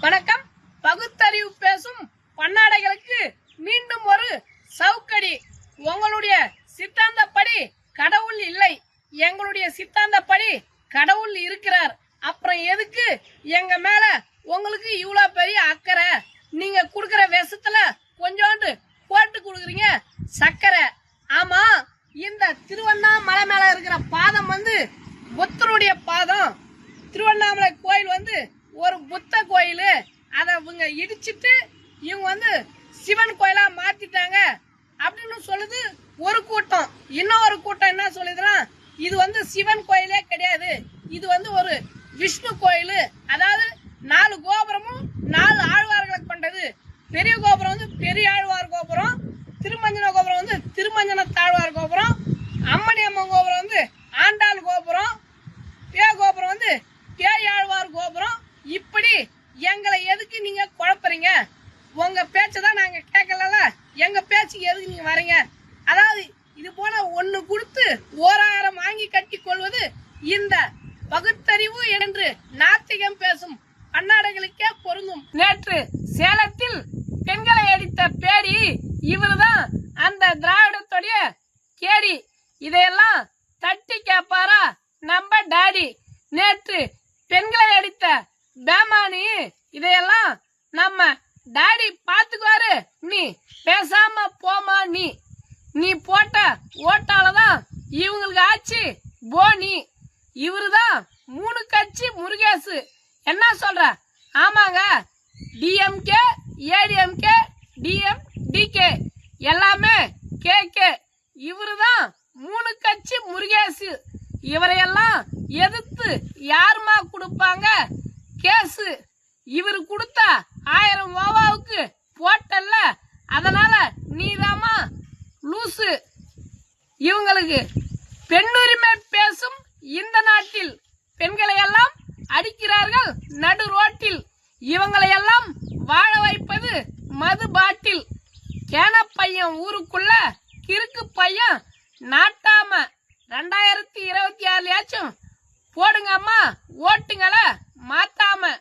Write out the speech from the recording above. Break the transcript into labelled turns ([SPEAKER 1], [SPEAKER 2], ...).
[SPEAKER 1] வணக்கம். பகுத்தறிவு பேசும் பன்னாடைகளுக்கு மீண்டும் ஒரு சவுக்கடி. உங்களுடைய சித்தாந்தப்படி கடவுள் இல்லை. எங்களுடைய சித்தாந்தப்படி கடவுள் இருக்கிறார். அப்புறம் எதுக்கு எங்க மேல உங்களுக்கு இவ்வளவு பெரிய அக்கறை? நீங்க கொடுக்குற விஷத்துல கொஞ்சோண்டு போட்டு கொடுக்குறீங்க சக்கரை. ஆமா இந்த திருவண்ணாமலை மேல இருக்கிற பாதம் வந்து புத்தருடைய பாதம். திருவண்ணாமலை கோயில் வந்து ஒரு புத்த கோயில். அதை இவங்க இடிச்சிட்டு இவங்க வந்து சிவன் கோயிலா மாத்திட்டாங்க அப்படின்னு சொல்லுது ஒரு கூட்டம். இன்னொரு கூட்டம் என்ன சொல்லுதுன்னா இது வந்து சிவன் கோயிலே கிடையாது. இது வந்து ஒரு விஷ்ணு கோயில். அதாவது நாலு கோபுரமும் நாலு ஆழ்வார்களை கொண்டது. பெரிய கோபுரம் வந்து பெரிய ஆழ்வார் கோபுரம் திருமஞ்சன கோபுரம் வந்து திருமஞ்சன தாழ்வார் கோபுரம் அம்மணி அம்மன் கோபுரம் வந்து ஆண்டாள் கோபுரம் பே கோபுரம் வந்து பேயாழ்வார் கோபுரம் இப்படி எங்களை எதுக்கு நீங்க குழப்பறீங்க உங்க பேச்சை தான் நாங்க கேட்கல எங்க பேச்சுக்கு எதுக்கு நீங்க வரீங்க. அதாவது இது போல ஒண்ணு கொடுத்து ஓராயிரம் வாங்கி கட்டி கொள்வது இந்த பகுத்தறிவு என்று நாத்திகம் பேசும் அன்னாடைகளுக்கே பொருந்தும். நேற்று சேலத்தில் பெண்களை அடித்த பேரி இவருதான் அந்த திராவிடத்துடைய கேரி இதையெல்லாம் தட்டி கேப்பாரா நம்ம டாடி. நேற்று பெண்களை அடித்த பேமானி இதையெல்லாம் நம்ம டாடி பாத்துக்குவாரு இவங்களுக்கு ஆச்சு. போனி இவருதான் மூணு கட்சி முருகேசு. என்ன சொல்ற? ஆமாங்க. DMK ADMK DM DK. எல்லாமே கே கே இவருதான் மூணு கட்சி முருகேசு. இவரையெல்லாம் எதிர்த்து யாருமா கொடுப்பாங்க? கேசு. இவர் கொடுத்த ஆயிரம் ஓவாவுக்கு போட்டல்ல. அதனால நீதாமா லூசு. இவங்களுக்கு பெண்ணுரிமை பேசும் இந்த நாட்டில் பெண்களை எல்லாம் அடிக்கிறார்கள் நடு ரோட்டில். இவங்களை எல்லாம் வாழ வைப்பது மது பாட்டில். கேன பையன் ஊருக்குள்ள கிறுக்கு பையன் நாட்டாம. ரெண்டாயிரத்தி இருபத்தி ஆறுலயாச்சும் போடுங்கம்மா ஓட்டுங்களை ஓட்டுங்கள மாத்தாம.